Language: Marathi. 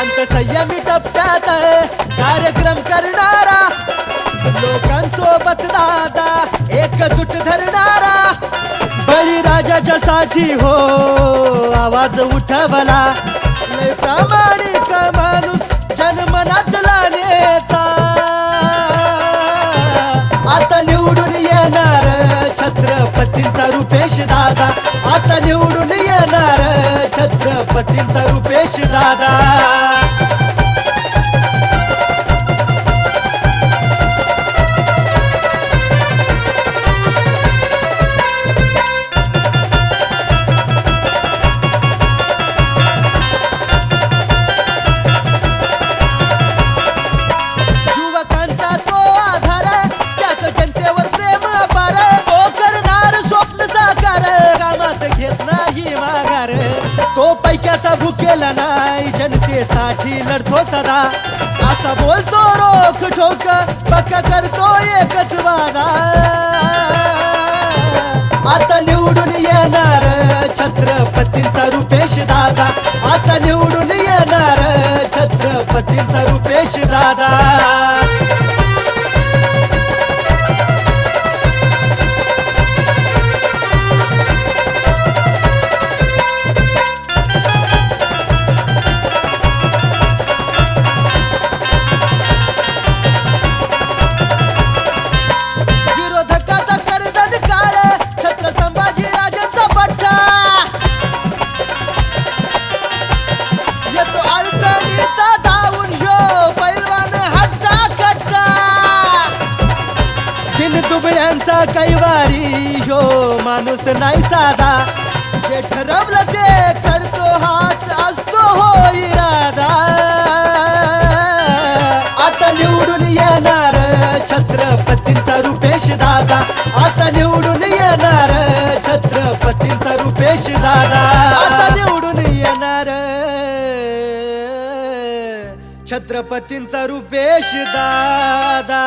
शांत संयमी टप्प्यात कार्यक्रम करणारा लोकांसोबत दादा एकजूट धरणारा बळीराजाच्या साठी हो आवाज उठवला. प्रामाणिक माणूस जन्मनातला नेता. आता निवडून येणार छत्रपतींचा रुपेश दादा. आता निवडून येणार छत्रपतींचा रुपेश दादा. नाही माघार. तो पैक्याचा भुकेला नाही जनतेसाठी लढतो सदा. असा बोलतो रोख ठोक पक्का करतो एकच वादा. आता निवडून येणार छत्र त्यांचा कैवारी जो माणूस नाही साधा जे ठरवलं ते करतो हाच असतो हो इरादा. आता निवडून येणार छत्रपतींचा रुपेश दादा. आता निवडून येणार छत्रपतींचा रुपेश दादा. आता निवडून येणार छत्रपतींचा रुपेश दादा.